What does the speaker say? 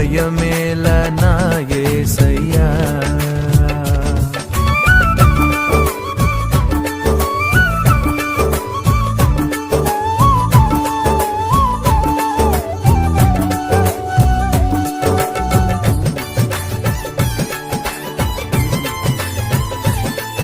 నాకు భయమేలా నా ఏసయ్యా